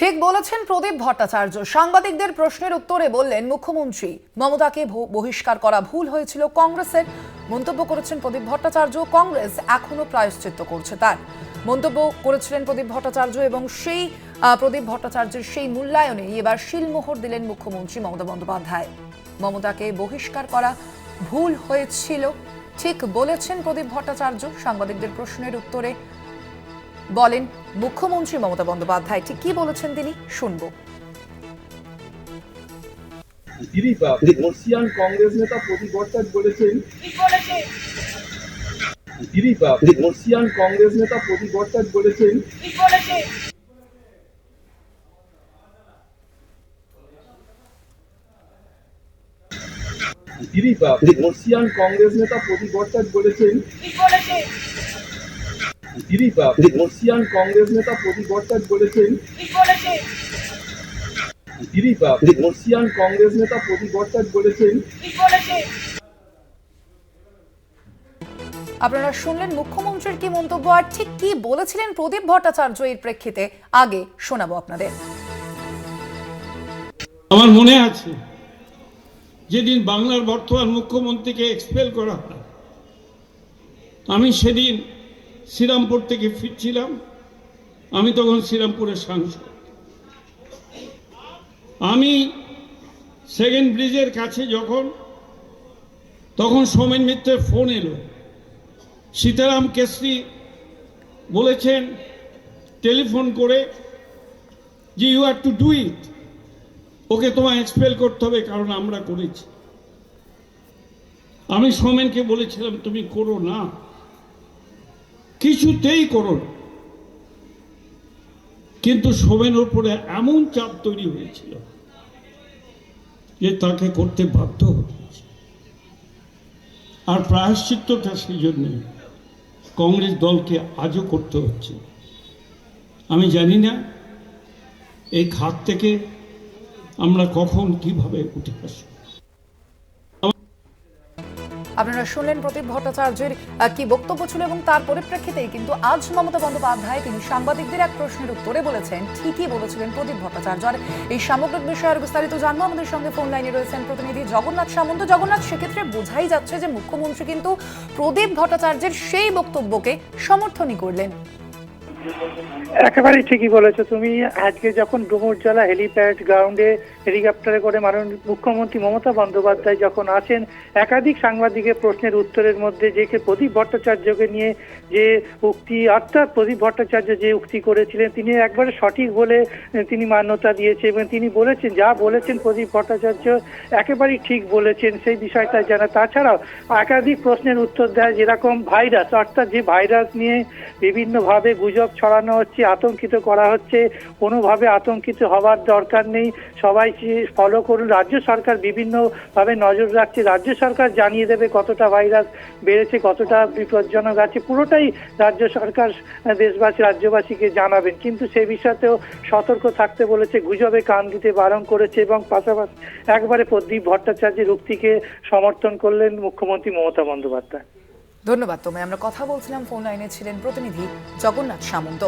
ঠিক বলেছেন প্রদীপ ভট্টাচার্য। সাংবাদিকদের প্রশ্নের উত্তরে বললেন, মুখ্যমন্ত্রী, মমতাকে বহিষ্কার করা ভুল হয়েছিল। কংগ্রেসের মন্তব্য করেছেন প্রদীপ ভট্টাচার্য। কংগ্রেস এখনও প্রায়শ্চিত্ত করছে তার। মন্তব্য করেছিলেন প্রদীপ ভট্টাচার্য এবং সেই প্রদীপ ভট্টাচার্যের সেই মূল্যায়নে এবার শিলমোহর দিলেন মুখ্যমন্ত্রী মমতা বন্দ্যোপাধ্যায়। মমতাকে বহিষ্কার করা ভুল হয়েছিল। ঠিক বলেছেন প্রদীপ ভট্টাচার্য। সাংবাদিকদের প্রশ্নের উত্তরে বলেন মুখ্যমন্ত্রী মমতা বন্দ্যোপাধ্যায় ঠিক কি বলেছেন তিনি? শুনব। দিদি বর্ষিয়ান কংগ্রেস নেতা প্রদীপ ভট্টাচার্য বলেছেন দিদি বর্ষিয়ান কংগ্রেস নেতা প্রদীপ ভট্টাচার্য বলেছেন দিদি বর্ষিয়ান কংগ্রেস নেতা প্রদীপ ভট্টাচার্য বলেছেন? দিদি বর্ষিয়ান কংগ্রেস নেতা প্রদীপ ভট্টাচার্য বলেছেন দিদি বর্ষিয়ান কংগ্রেস নেতা প্রদীপ ভট্টাচার্য বলেছেন আপনারা শুনলেন মুখ্যমন্ত্রীর কি মন্তব্য আর ঠিক কি বলেছিলেন প্রদীপ ভট্টাচার্য এর প্রেক্ষিতে? আগে শোনাবো আপনাদের। আমার মনে আছে যেদিন বাংলার বর্তমান মুখ্যমন্ত্রীকে এক্সপেল করা হয় আমি সেদিন শ্রীরামপুর থেকে ফিরছিলাম, আমি তখন শ্রীরামপুরের সাংসদ। আমি সেকেন্ড ব্রিজের কাছে যখন, তখন সোমেন মিত্রের ফোন এলো। সীতারাম কেশরি বলেছেন, টেলিফোন করে যে you have to do it okay তোমায় এক্সপেল করতে হবে, কারণ আমরা করেছি। আমি সোমেনকে বলেছিলাম, তুমি করো না। কিছুতেই করো না কিন্তু সোমেনের উপরে এমন চাপ তৈরি হয়েছিল যে তাকে করতে বাধ্য হয়েছে। আর প্রায়শ্চিত্তটা সেই জন্যে কংগ্রেস দলকে আজও করতে হচ্ছে। আমি জানি না এই খাত থেকে আমরা কখন কীভাবে উঠে আসব। আপনারা শুনলেন প্রদীপ ভট্টাচার্যের কি বক্তব্য ছিল এবং তার পরিপ্রেক্ষিতেই কিন্তু আজ মমতা বন্দ্যোপাধ্যায় তিনি সাংবাদিকদের এক প্রশ্নের উত্তরে বলেছেন, ঠিকই বলেছিলেন প্রদীপ ভট্টাচার্য। আর এই সামগ্রিক বিষয়ে বিস্তারিত জানব। আমাদের সঙ্গে ফোন লাইনে রয়েছেন প্রতিনিধি জগন্নাথ সামন্ত। জগন্নাথ, সেক্ষেত্রে বোঝাই যাচ্ছে যে মুখ্যমন্ত্রী কিন্তু প্রদীপ ভট্টাচার্যের সেই বক্তব্যকে সমর্থনই করলেন। একেবারেই ঠিকই বলেছ। তুমি আজকে যখন ডুমুরজলা হেলিপ্যাড গ্রাউন্ডে হেলিকপ্টারে করে মাননীয় মুখ্যমন্ত্রী মমতা বন্দ্যোপাধ্যায় যখন আসেন, একাধিক সাংবাদিকের প্রশ্নের উত্তরের মধ্যে যে কে প্রদীপ ভট্টাচার্যকে নিয়ে যে উক্তি, অর্থাৎ প্রদীপ ভট্টাচার্য যে উক্তি করেছিলেন, তিনি একবারে সঠিক বলে তিনি মান্যতা দিয়েছে এবং তিনি বলেছেন, যা বলেছেন প্রদীপ ভট্টাচার্য একেবারেই ঠিক বলেছেন সেই বিষয়টা জানা। তাছাড়াও একাধিক প্রশ্নের উত্তর দেয় যেরকম ভাইরাস, অর্থাৎ যে ভাইরাস নিয়ে বিভিন্নভাবে গুজব ছড়ানো হচ্ছে, আতঙ্কিত করা হচ্ছে। কোনোভাবে আতঙ্কিত হওয়ার দরকার নেই। সবাই ফলো করুন। রাজ্য সরকার বিভিন্নভাবে নজর রাখছে। রাজ্য সরকার জানিয়ে দেবে কতটা ভাইরাস বেড়েছে, কতটা বিপজ্জনক আছে। পুরোটাই রাজ্য সরকার দেশবাসী, রাজ্যবাসীকে জানাবেন। কিন্তু সে বিষয়তেও সতর্ক থাকতে বলেছে, গুজবে কান দিতে বারণ করেছে এবং পাশাপাশি একবারে প্রদীপ ভট্টাচার্যের উক্তিকে সমর্থন করলেন মুখ্যমন্ত্রী মমতা বন্দ্যোপাধ্যায়। ধন্যবাদ তোমায়। আমরা কথা বলছিলাম ফোন লাইনে ছিলেন প্রতিনিধি জগন্নাথ সামন্ত।